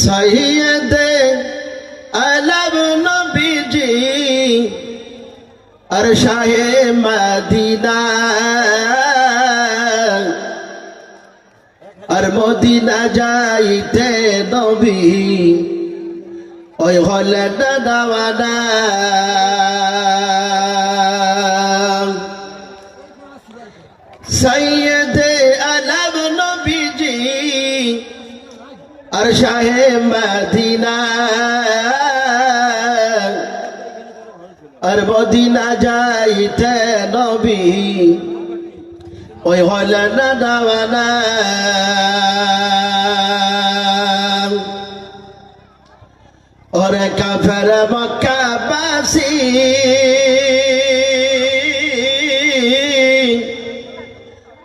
সৈয়দ আলম নবীজি, আর শাহে মদিনা, আর মদিনা যাইতে নবী, ওই হলে না দাওয়ানা। সৈয়দ আর শাহে মদিনা। আর মদিনা যাইতে নবী। ওই হলে না দাওয়ানা। ওরে কাফের মক্কাবাসী।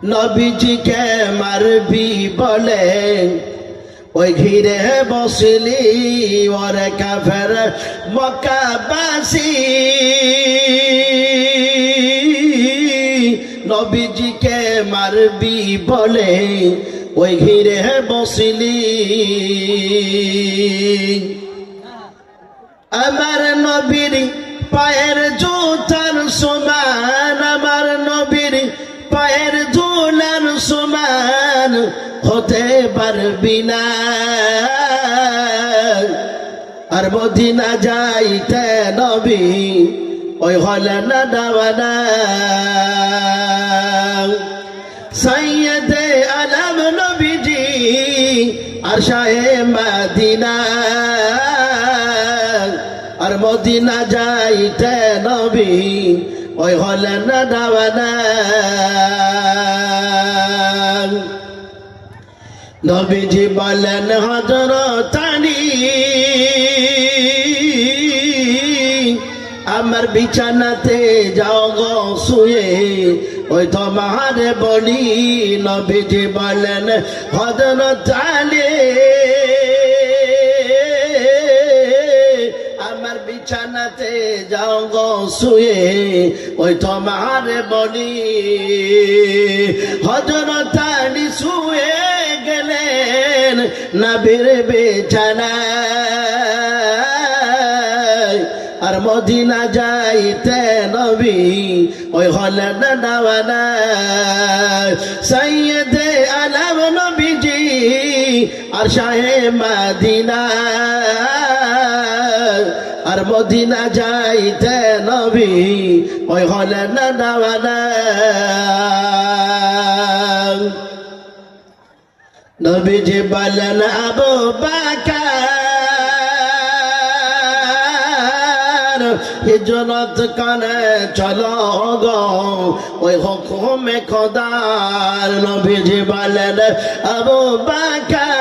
নবীজিকে মারবি বলে। ওই ঘিরে বসলি ওরে কাফের মক্কাবাসী। নবীজিকে মারবি বলে ওই ঘিরে বসলি। আমার নবীর পায়ের জুতার পারবি না আর মদিনা যাইতে নবী ওই হলে না দাওয়ানা। সৈয়দে আলম নবীজি আর শাহে মদিনা। আর মদিনা যাইতে নবী ওই হলে না দাওয়ানা। নবীজি বলেন হজরত আলী, আমার বিছানাতে যাও গো, শুয়ে। ওই তোমার বলি, নবীজি বলেন হজরত আলী, আমার বিছানাতে যাও গো, শুয়ে। ওই তোমার বলি হজরত নবীর বিছানায় আর মদিনা যাইতে নবী ওই হলে না দাওয়ানা সৈয়দে আলম নবীজি আর শাহে মদিনা। আর মদিনা যাইতে নবী ওই হলে না নবীজি বলেন আবু বাকার হিজরত করে চলো ওই হুকুমে খোদার। নবীজি বলেন আবু বাকার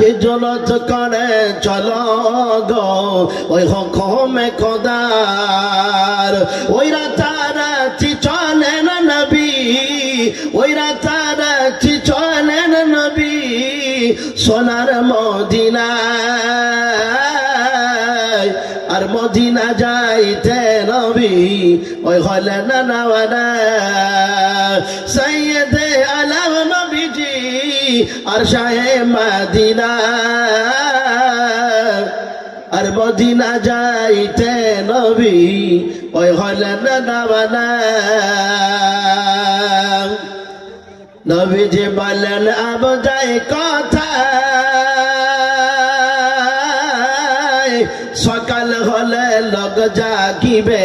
হিজরত করে চলো ওই হুকুমে খোদার। ওই রাতারাতি চলে না নবী, ওই সোনার মদিনায়, আর মদিনা যাইতে নবী, ওই হলে না সৈয়দে আলম নবীজি, আর শাহে মদিনা। আর মদিনা যাইতে নবী, ওই হলে না নবীজি বলেন আব যাই কথা। সকাল হলে লোক জাগিবে,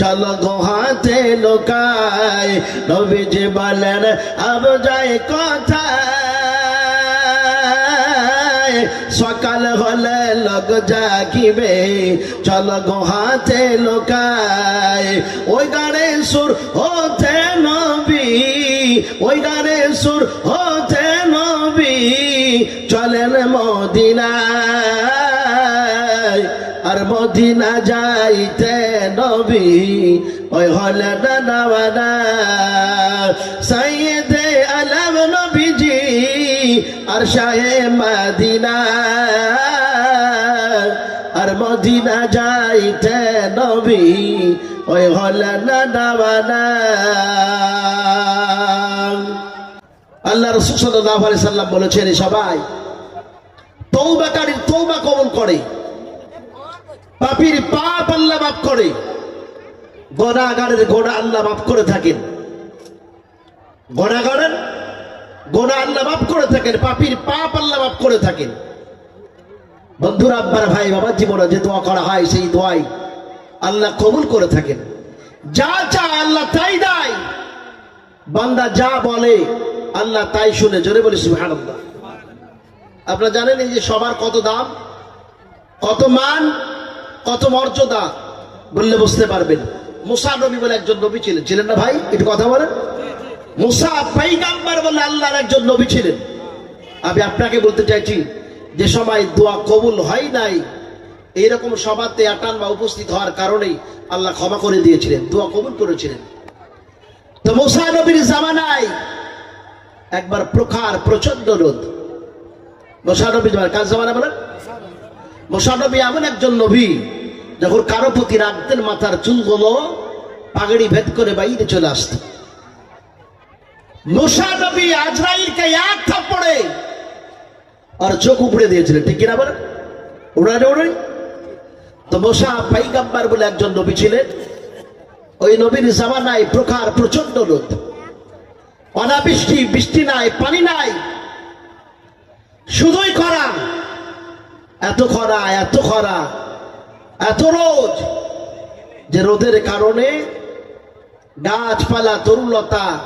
চল গোহাতে লোকায় নবীজি বলেন আব যাই কথা। সকাল হলে লোক জাগিবে, চল গোহাতে লোকায় ওই গাড়ে সুর হতে নবী। ওই গাড়ে সুর হতে নবী, চলেন মদিনায়। আর মদিনা যাইতে নবী, ওই হলে না নাওয়ানা সৈয়দে আলম নবীজি, আর শাহে মদিনা। আর মদিনা যাইতে নবী, ওই হলে নাওয়ানা আল্লাহ রসুল সাল্লাহ আলি সাল্লাম বলেছেন, "এ সবাই তৌবাকারীর তৌবা কবল করে। পাপির পাপ আল্লাহ মাফ করে। গোনাগারের গোনা আল্লাহ মাফ করে থাকেন। গোনাগারের গোনা আল্লাহ মাফ করে থাকেন, পাপির পাপ আল্লাহ মাফ করে থাকেন। বন্ধুরা, আব্বার ভাই, বাবার জীবনে যে দোয়া করা হয়, সেই দোয়াই আল্লাহ কবুল করে থাকেন। যা চা আল্লাহ তাই দেয়। বান্দা যা বলে আল্লাহ তাই শুনে, জোরে বলি সুবহানাল্লাহ। আপনারা জানেন এই যে সবার কত দাম, কত মান, কত মর্যাদা বললে বুঝতে পারবেন। মুসা নবী বলে একজন নবী ছিলেন। ছিলেন না ভাই? একটু কথা বলেন। মুসা পাইগাম্বার বলে আল্লাহর একজন নবী ছিলেন। আমি আপনাকে বলতে চাইছি, যে সময় দোয়া কবুল হয় নাই, এইরকম সভাতে আটান বা উপস্থিত হওয়ার কারণেই আল্লাহ ক্ষমা করে দিয়েছিলেন, দোয়া কবুল করেছিলেন। তো মুসা নবীর জামানায় একবার প্রখার প্রচণ্ড রোদ। মুসা নবী জামানা কাজ জামানা বলেন? মুসা নবী এমন একজন নবী, যখন কারও প্রতি রাখতেন মাথার চুলগুলো পাগড়ি ভেদ করে বাইরে চলে আসত। মুসা নবী আজরাইলকে এক থাপ্পড়ে আর চোখ উপড়ে দিয়েছিলেন। ঠিক কিনা বলেন? উড়ানে উড়াই তো মোসা পাইগাম্বার বলে একজন নবী ছিলেন। ওই নবীর জামানায় প্রখার প্রচণ্ড রোদ। অনাবৃষ্টি, বৃষ্টি নাই, পানি নাই। শুধুই খরা। এত খরা এত খরা, এত রোদ। যে রোদের কারণে গাছপালা, তরুলতা,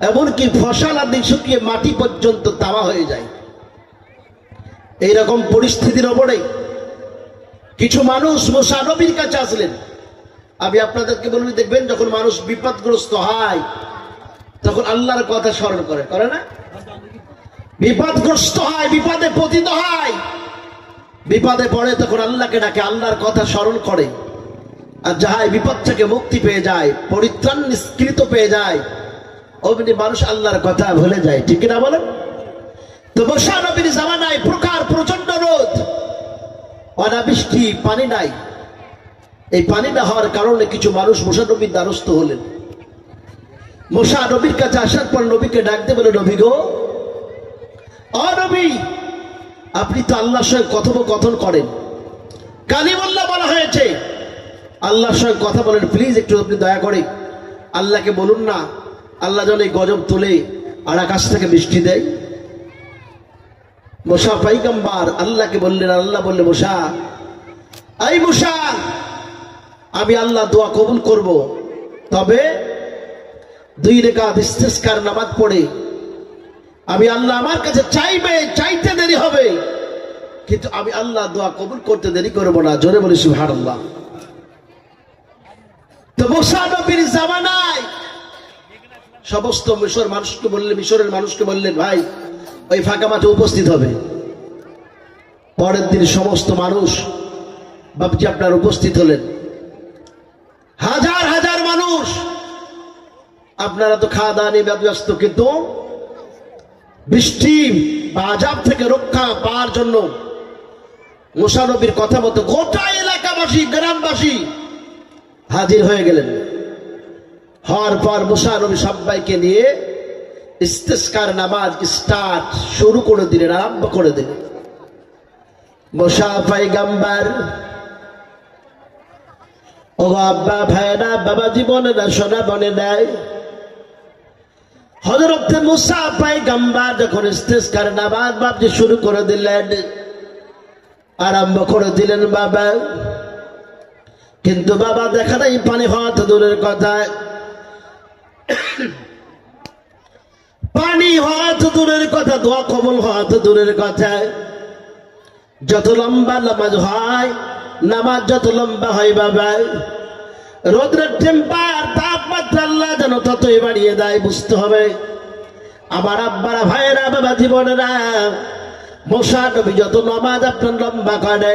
এমনকি ফসল আদি শুকিয়ে মাটি পর্যন্ত তামা হয়ে যায়। এইরকম পরিস্থিতির ওপরে কিছু মানুষ মোসানবীর কাছে আসলেন। আমি আপনাদেরকে বলবি দেখবেন যখন মানুষ বিপদগ্রস্ত হয় তখন আল্লাহর কথা স্মরণ করে করে না? বিপদগ্রস্ত হয়, বিপদে পতিত হয়। বিপদে পড়ে তখন আল্লাহকে ডাকে, আল্লাহর কথা স্মরণ করে। আর যাহাই বিপদ থেকে মুক্তি পেয়ে যায়, পরিত্রাণ নিষ্কৃত পেয়ে যায় অমনি মানুষ আল্লাহর কথা ভুলে যায়, ঠিক না বলেন? তো বসা নবীর জামানায় প্রকার প্রচণ্ড রোদ, অনাবৃষ্টি, পানি নাই। এই পানি না হওয়ার কারণে কিছু মানুষ মোশা নবীর দ্বারস্থ হলেন। মোশা নবীর কাছে আসার পর নবীকে ডাকতে বলে, নবী গো অ নবী আপনি তো আল্লাহর সঙ্গে কথোপকথন করেন। কালিমুল্লাহ বলা হয়েছে, আল্লাহর সঙ্গে কথা বলেন। প্লিজ একটু আপনি দয়া করে আল্লাহকে বলুন না, আল্লাহ যেন এই গজব তুলে আর আকাশ থেকে বৃষ্টি দেয়। মোশা পাইগাম্বার আল্লাহকে বললেন, আল্লাহ বললে মোশা এই মোশা আমি আল্লাহ দোয়া কবুল করব। তবে দুই রেখাত ইস্তেস্কার নামাজ পড়ে। আমি আল্লাহ আমার কাছে চাইবে, চাইতে দেরি হবে। কিন্তু আমি আল্লাহ দোয়া কবুল করতে দেরি করব না। জোরে বলি তো মোশা নবীর জামানায় সমস্ত মিশর মানুষকে বললে মিশরের মানুষকে বললেন, ভাই, ওই ফাঁকা মাঠে উপস্থিত হবে। পরের দিন সমস্ত মানুষ বাবজি আপনার উপস্থিত হলেন। হাজার হাজার মানুষ আপনারা তো খাওয়া দাওয়া নিয়ে ব্যস্ত, কিন্তু বৃষ্টি বা থেকে রক্ষা পাওয়ার জন্য মুসানবীর কথা মতো গোটা এলাকাবাসী, গ্রামবাসী হাজির হয়ে গেলেন। হওয়ার পর মুসানবী সবাইকে নিয়ে ইস্তেস্কার নামাজ স্টার্ট শুরু করে দিলেন, আরম্ভ করে দিলেন। মোশা পাইগাম্বার ও আব্বা ভাইরা বাবা জীবনে না সোনা বনে দেয় হজরত মুসা পাইগাম্বার যখন ইস্তেস্কার নামাজ বাবজি শুরু করে দিলেন, আরম্ভ করে দিলেন বাবা। কিন্তু বাবা দেখা নাই পানি হওয়া তো দূরের কথা। পানি হওয়া তো দূরের কথা, দোয়া কবল হওয়া তো দূরের কথা। যত লম্বা নামাজ হয়, নামাজ যত লম্বা হয় বাবা। রোদ্রের টেম্পার আল্লাহ যেন ততই বাড়িয়ে দেয়, বুঝতে হবে। আমার আব্বারা ভাইয়েরা, বাবা জীবনেরা, মশা নবী যত নামাজ আপনার লম্বা করে,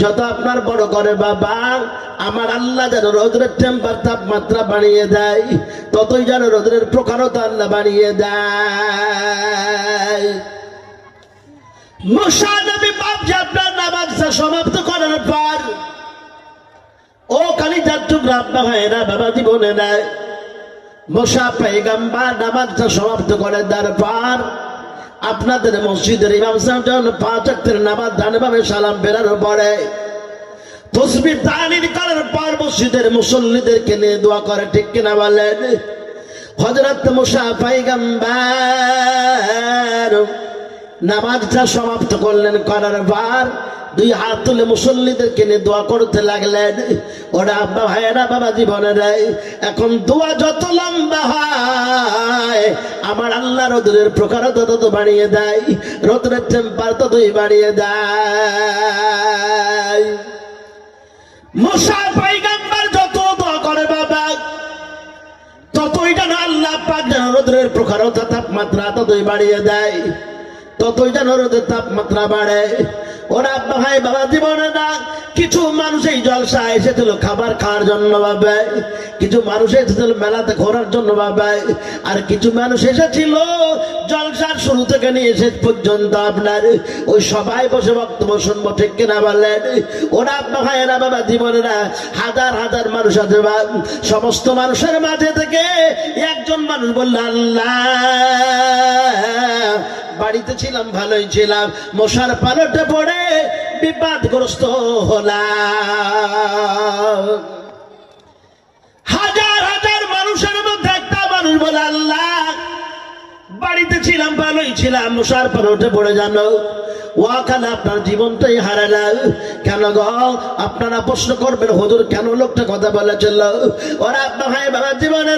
যত আপনার বড় করে বাবা, আমার আল্লাহ যেন রোদ্রের টেম্পার তাপমাত্রা বাড়িয়ে দেয়, ততই যেন রোদ্রের প্রকারতা আল্লাহ বাড়িয়ে দেয়। মুসা নবী বাপজি আপনার নামাজটা সমাপ্ত করার পর ও কালী যার টুকরা হয় না, বাবা জীবনে নেয়। মশা পেগাম্বার নামাজটা সমাপ্ত করে তারপর আপনাদের মসজিদের ইমাম সাহেব যখন নামাজ দানভাবে সালাম বেরানোর পরে তসবির তালির করার পর মসজিদের মুসল্লিদেরকে নিয়ে দোয়া করে, ঠিক কিনা বলেন? হজরত মুসা পাইগাম্বার নামাজটা সমাপ্ত করলেন করার পর দুই হাত তুলে মুসল্লিদের কেনে দোয়া করতে লাগলেন। ওরা আব্বা ভাইয়েরা বাবা জীবনে দেয় এখন দোয়া যত লম্বা হয়, আমার আল্লাহ রোদ্রের প্রকারতা তত বাড়িয়ে দেয়, রোদ্রের টেম্পার ততই বাড়িয়ে দেয়। মশা পাইগাম্বার যত দোয়া করে বাবা, ততই যেন আল্লাহ পাক যেন রোদ্রের প্রখরতা তাপমাত্রা ততই বাড়িয়ে দেয়, ততই যেন রোদের তাপমাত্রা বাড়ে ওরা ভাই বাবা জীবনে না, কিছু মানুষ এই জলসা এসেছিল খাবার খাওয়ার জন্য ভাবে কিছু মানুষ এসেছিল মেলাতে ঘোরার জন্য ভাবে আর কিছু মানুষ এসেছিল জলসার শুরু থেকে নিয়ে শেষ পর্যন্ত আপনার। ওই সবাই বসে বক্তব্য শুনব, ঠিক কিনা বললেন ওরা আব্বা ভাইয়েরা বাবা জীবনেরা হাজার হাজার মানুষ আছে বা, সমস্ত মানুষের মাঝে থেকে একজন মানুষ বলল, আল্লাহ, বাড়িতে ছিলাম, ভালোই ছিলাম, মশার পালটে পড়ে বিপদগ্রস্ত হলাম। হাজার হাজার মানুষের মধ্যে একটা মানুষ বলে আল্লাহ বাড়িতে ছিলাম, ভালোই ছিলাম। মশার পালটে পড়ে জানো, ওয়াকালে আপনার জীবনটাই হারালাম। কেন গো, আপনারা প্রশ্ন করবেন, হুজুর কেন লোকটা কথা বলেছিল? ওরা আপনার বাবার জীবনে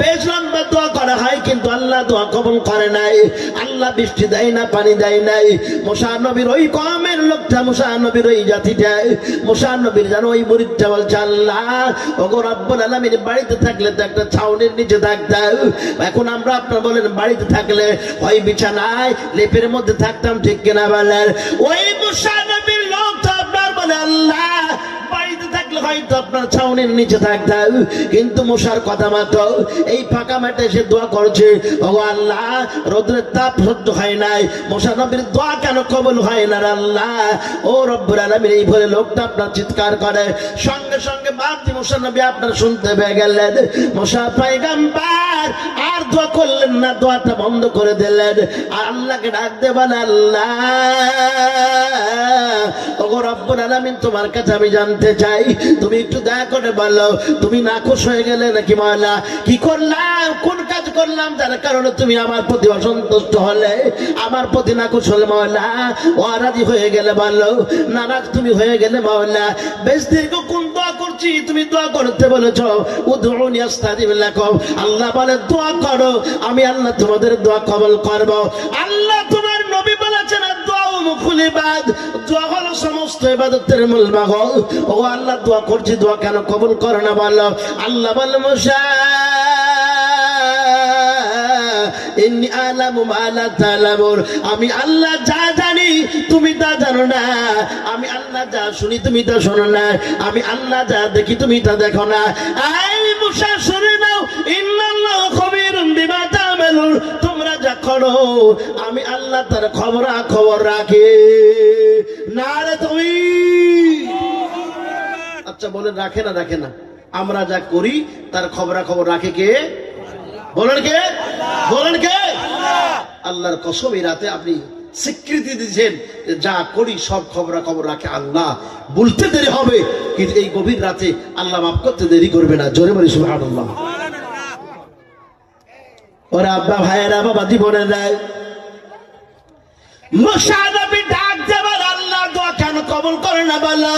বেশ লম্বা দোয়া করা হয়, কিন্তু আল্লাহ দোয়া করে নাই। আল্লাহ বৃষ্টি দেয় না, পানি দেয় নাই। মোশা ওই কমের লোকটা মোশা ওই জাতিটা। মোশা যেন ওই মুরিদটা বলছে, আল্লাহ, ওগো রব্বুল আলামিন, বাড়িতে থাকলে তো একটা ছাউনির নিচে থাকতাম। এখন আমরা আপনার বলেন বাড়িতে থাকলে হয় বিছানায় লেপের মধ্যে থাকতাম, ঠিক কিনা বলেন? ওই মুসা নবীর লোক তো আপনার বলে, আল্লাহ বলে চিৎকার করে। সঙ্গে সঙ্গে বাপজি মশা নবী আপনার শুনতে পেয়ে গেলেন। মশা পাইগাম্বার আর দোয়া করলেন না, দোয়াটা বন্ধ করে দিলেন। আল্লাহকে ডাক দেবেন, আল্লাহ ওগো রব্বুল আলামিন, তোমার কাছে আমি জানতে চাই, তুমি একটু দয়া করে বলো, তুমি হয়ে গেলে নাকি মাওলা কি করলাম? কোন কাজ করলাম? যার কারণে তুমি আমার প্রতি অসন্তুষ্ট হলে, আমার প্রতি হলে মাওলা হয়ে গেলে বলো, নারাজ তুমি হয়ে গেলে মাওলা বেশ দীর্ঘ কোন দোয়া করছি, তুমি দোয়া করতে বলেছ, উদউনি আস্তাজিব লাকুম আল্লাহ বলে, দোয়া করো, আমি আল্লাহ তোমাদের দোয়া কবল করব। আল্লাহ তোমার নবী বলেছেন দোয়া মুখুল ইবাদ দোয়া সমস্ত ইবাদতের মূল বাহক। ও আল্লাহ, দোয়া করছি, দোয়া কেন কবুল করে না বলো? আল্লাহ বল আমি আল্লাহ যা জানি, তুমি তা জানো না। আমি আল্লাহ যা শুনি, তুমি তা শোনো না। আমি আল্লাহ যা দেখি, তুমি তা দেখো না। আই মুসা, শুনে নাও। ইন্নাল্লাহু তা'মালুন তোমরা যা করো, আমি আল্লাহ তার খবর খবর রাখি। না রে তুমি। আচ্ছা বলেন, রাখে না রাখে না। আমরা যা করি, তার খবরা খবর রাখে কে? বলেন কে? বলেন কে? আল্লাহর কসম, এই রাতে আপনি স্বীকৃতি দিয়েছেন যে করি, সব খবরা খবর রাখে আল্লাহ। বলতে দেরি হবে, কিন্তু এই গভীর রাতে আল্লাহ মাফ করতে দেরি করবে না। জোরে বলি, সুবহানাল্লাহ। ওরা আব্বা ভাইয়েরা, বাবা জীবনে দেয় মুসানবী ডাক দেবার আল্লাহ দোয়া কেন কবল করে না বলো?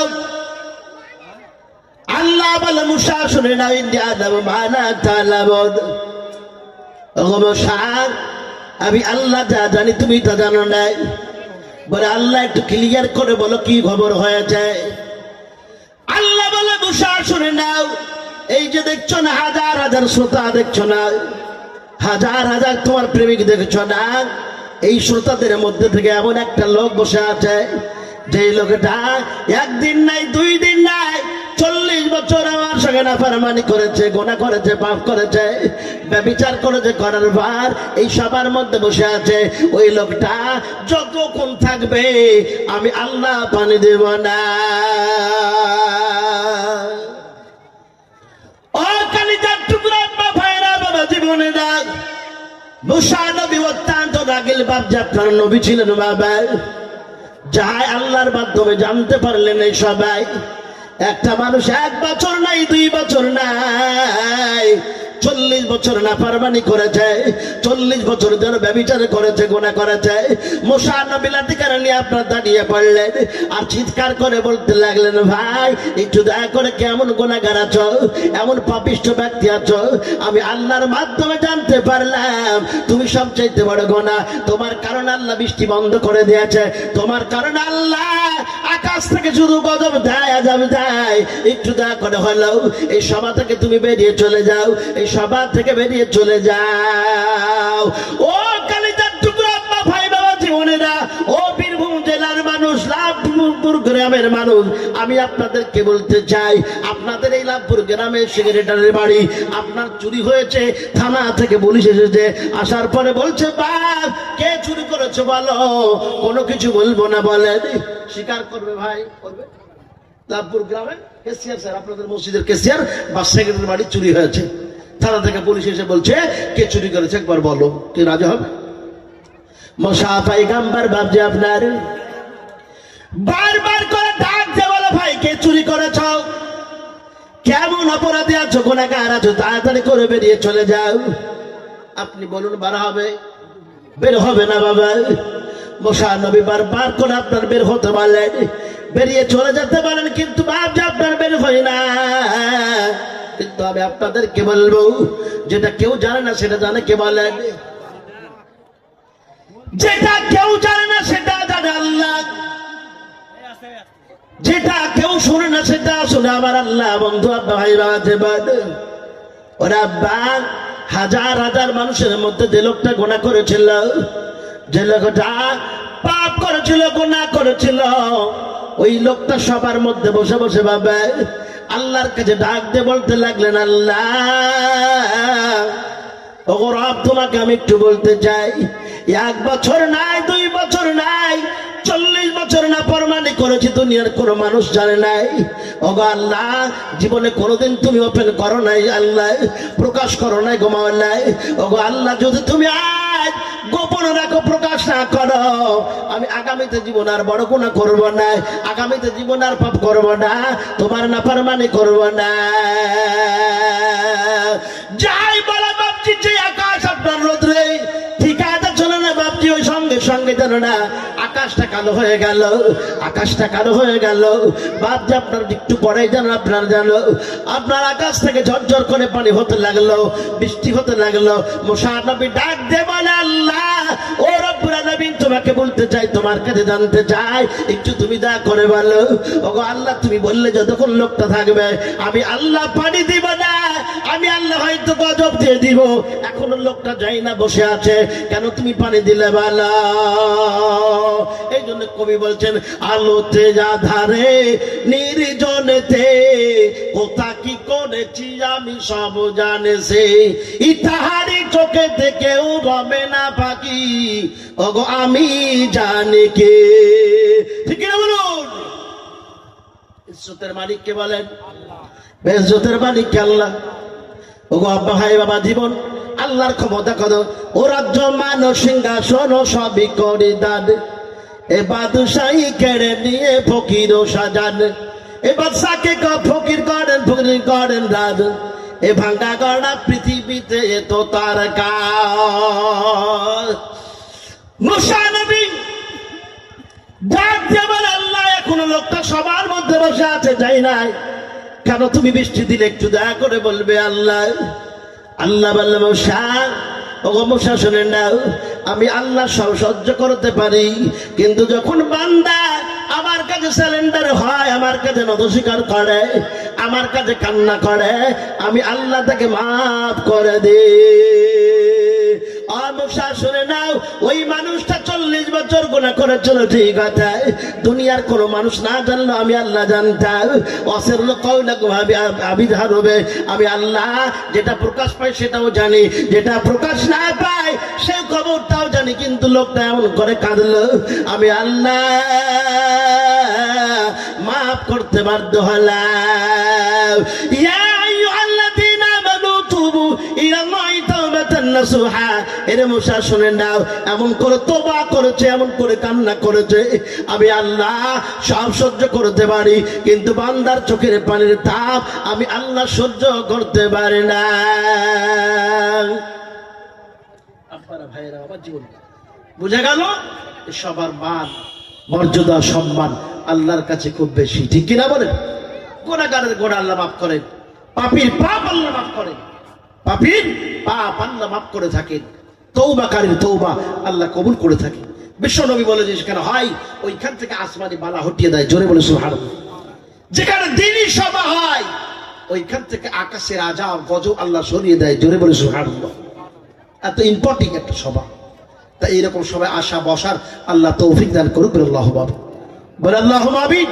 আল্লাহ বলে, মুসা, শুনে না ইন্ডিয়া দেব মানা তালাবদ আমি আল্লাহ যা জানি তুমি তা জানো নাই। বলে, আল্লাহ একটু ক্লিয়ার করে বলো, কি খবর হয়েছে? আল্লাহ বলে, মুসা, শুনে নাও, এই যে দেখছ না, হাজার হাজার শ্রোতা দেখছ না। হাজার হাজার তোমার প্রেমিক দেখছ না? এই শ্রোতাদের মধ্যে থেকে এমন একটা লোক বসে আছে যে লোকটা একদিন নাই, দুই দিন নাই, চল্লিশ বছর আমার সঙ্গে নাফারমানি করেছে, গোনা করেছে, পাপ করেছে, ব্যবিচার করেছে, করার বার এই সবার মধ্যে বসে আছে। ওই লোকটা যতক্ষণ থাকবে আমি আল্লাহ পানি দেব না। ও কালিজার টুকরা ভাইরা জীবনে দাগ মুসা নবী অত্যন্ত রাগিল বাপ যাত্রার নবী ছিলেন বাবাই। যাই আল্লাহর মাধ্যমে জানতে পারলেন এই সবাই। একটা মানুষ এক বছর নাই, দুই বছর নাই। চল্লিশ বছর না পারমানি করেছে, চল্লিশ বছর ধরে ব্যবচার করেছে গোনা করেছে। মোশা নবিলাতিকার নিয়ে আপনার দাঁড়িয়ে পড়লেন। আর চিৎকার করে বলতে লাগলেন, ভাই, একটু দয়া করে কেমন গোনাগার আছো? এমন পাপিষ্ট ব্যক্তি আছো? আমি আল্লাহর মাধ্যমে জানতে পারলাম, তুমি সবচাইতে বড় গোনা তোমার কারণ আল্লাহ বৃষ্টি বন্ধ করে দিয়েছে। তোমার কারণ আল্লাহ আকাশ থেকে শুধু গজব দেয় আজব দেয় একটু দয়া করে হলেও এই সভা থেকে তুমি বেরিয়ে চলে যাও। এই সভা থেকে বেরিয়ে চলে যাও। ও কালিদার টুকরা আব্বা, ভাই বাবা, জীবনেরা, ও বীরভূম জেলার মানুষ, লাভপুর গ্রামের মানুষ, আমি আপনাদেরকে বলতে চাই, আপনাদের এই লাভপুর গ্রামের সেক্রেটারির বাড়ি আপনার চুরি হয়েছে, থানা থেকে পুলিশ এসেছে, আসার পরে বলছে বাপ কে চুরি করেছে বলো? কোনো কিছু বলব না বলেন স্বীকার করবে ভাই, করবে? লাভপুর গ্রামে কেসিয়ার স্যার, আপনাদের মসজিদের কেসিয়ার বা সেক্রেটারি বাড়ি চুরি হয়েছে। থানা থেকে পুলিশ এসে বলছে, কে চুরি করেছে একবার বলো, কে রাজা হবে? মশা পাই গাম্বার ভাবছে আপনার। বারবার করে ডাক দে বলে, ভাই, কে চুরি করেছ? কেমন অপরাধী আছো, গুণাগার আছো? তাড়াতাড়ি করে বেরিয়ে চলে যাও। আপনি বলুন, বার হবে? বের হবে না, বাবা। মশা নবী বারবার করে আপনার বের হতে পারলেন বেরিয়ে চলে যেতে পারেন কিন্তু ভাবছে আপনার বের হয় না। কিন্তু আমি আপনাদেরকে বলব, যেটা কেউ জানে না সেটা জানে, কে বলেন যেটা কেউ জানে না সেটা জানে আল্লাহ। যেটা কেউ শুনে না সেটা শুনে আমার আল্লাহ। বন্ধু আব্বা ওরা বাঘ হাজার হাজার মানুষের মধ্যে যে লোকটা গোনা করেছিল, যে লোকটা পাপ করেছিল গোনা করেছিল, ওই লোকটা সবার মধ্যে বসে বসে ভাবে আল্লাহর কাছে ডাক দিয়ে বলতে লাগলেন, আল্লাহ। ওগো রব, তোমাকে আমি একটু বলতে চাই। এক বছর নাই, দুই বছর নাই, চল্লিশ বছর না প্রমাণই করেছি, দুনিয়ার কোনো মানুষ জানে নাই। ওগো আল্লাহ, জীবনে কোনোদিন তুমি ওপেন করো নাই, আল্লাহ। প্রকাশ করো নাই গোমাও নাই ওগো আল্লাহ, যদি তুমি আজ গোপন রাখো, প্রকাশ না করো। আমি আগামীতে জীবন আর বড় গুণা করব না। আগামীতে জীবন আর পাপ করব না। তোমার না পারমানি করব না। যাই বলা বাপজি, যে আকাশ আপনার রোদ্রে ঠিক আছে চলে না বাপজি, ওই সঙ্গে সঙ্গে যেন না। আকাশটা কালো হয়ে গেল, আকাশটা কালো হয়ে গেল। বাদ যে আপনার একটু পরে যেন আপনার জানো আপনার আকাশ থেকে ঝরঝর করে পানি হতে লাগল, বৃষ্টি হতে লাগল। মশা নবী ডাক দেবান আল্লাহ, ও আলামিন তোমাকে বলতে চাই, তোমার কাছে জানতে চাই, একটু তুমি দা করে বলো। ওগো আল্লাহ, তুমি বললে যতক্ষণ লোকটা থাকবে, আমি আল্লাহ পানি দিব না, আমি আল্লাহ হয়তো গজব দিয়ে দিব। এখনও লোকটা যাই না, বসে আছে। কেন তুমি পানি দিলে বালা? এই জন্য কবি বলছেন, আলোতে যা ধারে, নির্জনেতে, কোথা কি করেছি আমি সব জানে সে। ইতাহারি চোখে থেকেও রবে না পাখি। ওগো আমি জানি কে। ঠিক না বলুন? ইজ্জতের মালিক কে বলেন বেজ্জতের মালিক কে আল্লাহ। ওগো আব্বা ভাই বাবা জীবন আল্লাহর ক্ষমতা কত? ও রাজ্য মান সিংহাসন সবই করে দান এ বাদশাহী কেড়ে নিয়ে ফকির সাজান। এ ক, ফকির করেন ফকির করেন রাজ। এ ভাঙ্গা গড়া পৃথিবীতে এ তো তার কাজ। ডাক দিয়ে বলে আল্লাহ, এখনও লোকটা সবার মধ্যে বসে আছে, যাই নাই। কেন তুমি বৃষ্টি দিলে একটু দয়া করে বলবে আল্লাহ। আল্লাহ বললে মশা ওগো মশা শোনেন না আমি আল্লাহ সহ্য করতে পারি, কিন্তু যখন বান্দা আমার কাছে স্যালেন্ডার হয়, আমার কাছে নত স্বীকার করে, আমার কাছে কান্না করে, আমি আল্লাহ তাকে মাফ করে দিই। দুনিয়ার মানুষ না জানলো আমি আল্লাহ জানতাম। আমি আল্লাহ যেটা প্রকাশ সেটাও জানি। যেটা প্রকাশ না সে খবরটাও জানি, কিন্তু লোকটা এমন করে কাঁদলো, আমি আল্লাহ মাফ করতে বাধ্য হলাম। ইয়া তুবু ইলাল্লাহি। বান্দার চোখের পানির তাপ আমি আল্লাহ সহ্য করতে পারি না। গেল সবার মান, মর্যাদা, সম্মান আল্লাহর কাছে খুব বেশি। ঠিক কিনা বলেন? গোনাগারের গোনা আল্লাহ মাফ করেন, পাপির পাপ আল্লাহ মাফ করেন। পাপির পাপ আল্লাহ মাফ করে থাকেন। তৌবাকারীর তৌবা আল্লাহ কবুল করে থাকে বিশ্ব নবী বলে যে সেখানে হয়, ওইখান থেকে আসমানি বালা হটিয়ে দেয়, জোরে বলে সুহার যেখানে দিনই সভা হয়, ওইখান থেকে আকাশের আজাব গজ আল্লাহ সরিয়ে দেয়, জোরে বলে সুহার এত ইম্পর্টেন্ট একটা সভা। তাই এরকম সবাই আশা বসার আল্লাহ তৌফিক দান করুক, বলে আল্লাহ বাবু বলে আল্লাহ আমিন